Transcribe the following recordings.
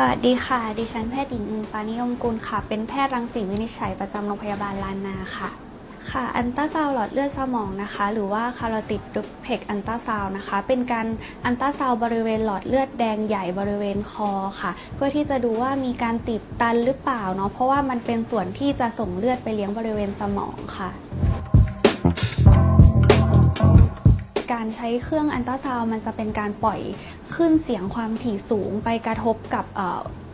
สวัสดีค่ะ ดิฉันแพทย์หญิงอิงปานิยมกุลค่ะ เป็นแพทย์รังสีวินิจฉัยประจำโรงพยาบาลลานนาค่ะ ค่ะ อันตราซาวด์หลอดเลือดสมองนะคะ หรือว่าคาร์ติดดุเพกอันตราซาวด์นะคะ เป็นการอันตราซาวด์บริเวณหลอดเลือดแดงใหญ่บริเวณคอค่ะ เพื่อที่จะดูว่ามีการติดตันหรือเปล่าเนาะ เพราะว่ามันเป็นส่วนที่จะส่งเลือดไปเลี้ยงบริเวณสมองค่ะ การใช้เครื่องอันตราซาวมันจะเป็นการปล่อยขึ้นเสียงความถี่สูงไปกระทบกับ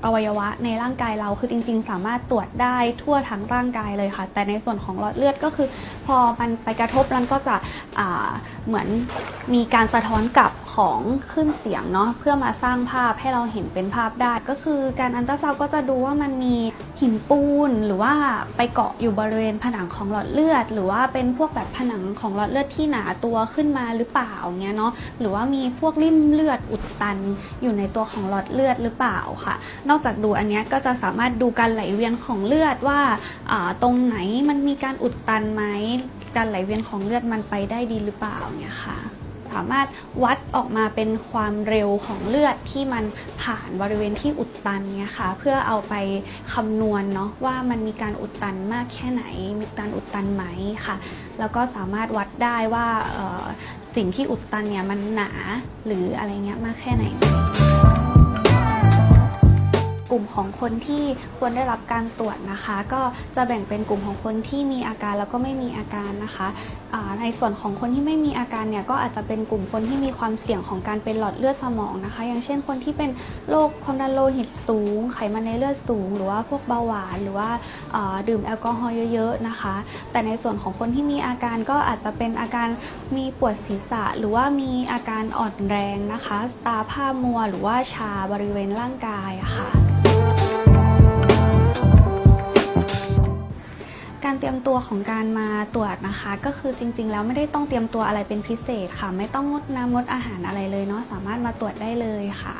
อวัยวะในร่างกายเราคือจริง ๆ สามารถตรวจได้ทั่วทั้งร่างกายเลยค่ะ แต่ในส่วนของหลอดเลือดก็คือ พอมันไปกระทบมันก็จะเหมือนมีการสะท้อนกลับของขึ้นเสียงเนาะเพื่อมาสร้างภาพให้เราเห็นเป็นภาพได้ก็คือการอันตราซาวก็จะดูว่ามันมีหินปูนหรือว่าไปเกาะอยู่บริเวณผนังของหลอดเลือด หรือว่าเป็นพวกแบบผนังของหลอดเลือดที่หนาตัวขึ้นมาหรือเปล่าเงี้ยเนาะหรือว่ามีพวกริ่มเลือดอุดตันอยู่ในตัวของหลอดเลือดหรือเปล่าค่ะนอกจากดูอันนี้ก็จะสามารถดูการไหลเวียนของเลือดว่าตรงไหนมันมีการอุดตันไหมการไหลเวียนของเลือดมันไปได้ดีหรือเปล่าเนี่ยค่ะสามารถวัดออกมาเป็นความเร็วของเลือดที่มันผ่านบริเวณที่อุดตันเนี่ยค่ะเพื่อเอาไปคำนวณเนาะว่ามันมีการอุดตันมากแค่ไหน มีการอุดตันไหมค่ะ แล้วก็สามารถวัดได้ว่าสิ่งที่อุดตันเนี่ยมันหนาหรืออะไรเงี้ยมากแค่ไหน ลุ่มของคนที่ควรได้รับการตรวจนะคะ ก็จะแบ่งเป็นกลุ่มของคนที่มีอาการแล้วก็ไม่มีอาการนะคะในส่วนของคนที่ไม่มีอาการเนี่ยก็อาจจะเป็นกลุ่มคนที่มีความเสี่ยงของการเป็นหลอดเลือดสมองนะคะ อย่างเช่นคนที่เป็นโรคความดันโลหิตสูง ไขมันในเลือดสูง หรือว่าพวกเบาหวาน หรือว่าดื่มแอลกอฮอล์เยอะๆนะคะ แต่ในส่วนของคนที่มีอาการก็อาจจะเป็นอาการมีปวดศีรษะ หรือว่ามีอาการอ่อนแรงนะคะ ตาผ้ามัว หรือว่าชาบริเวณร่างกายะค่ะ การเตรียมตัวของการมาตรวจนะคะ ก็คือจริง ๆ แล้วไม่ได้ต้องเตรียมตัวอะไรเป็นพิเศษค่ะ ไม่ต้องงดน้ำงดอาหารอะไรเลยเนาะสามารถมาตรวจได้เลยค่ะ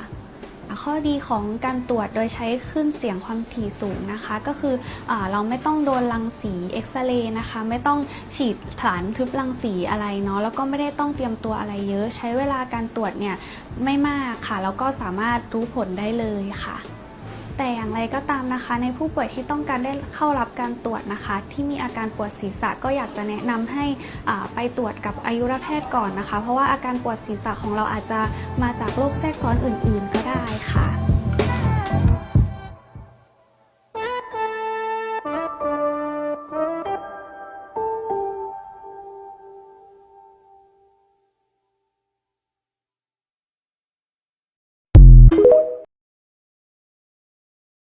ข้อดีของการตรวจโดยใช้คลื่นเสียงความถี่สูงนะคะ ก็คืออเราไม่ต้องโดนรังสีเอ็กซเรย์นะคะ ไม่ต้องฉีดสารทึบรังสีอะไรเนาะแล้วก็ไม่ได้ต้องเตรียมตัวอะไรเยอะ ใช้เวลาการตรวจเนี่ยไม่มากค่ะ แล้วก็สามารถรู้ผลได้เลยค่ะ แต่อย่างไรก็ตามนะคะ ในผู้ป่วยที่ต้องการได้เข้ารับการตรวจนะคะ ที่มีอาการปวดศีรษะก็อยากจะแนะนำให้ไปตรวจกับอายุรแพทย์ก่อนนะคะ เพราะว่าอาการปวดศีรษะของเราอาจจะมาจากโรคแทรกซ้อนอื่น ๆ ก็ได้ค่ะ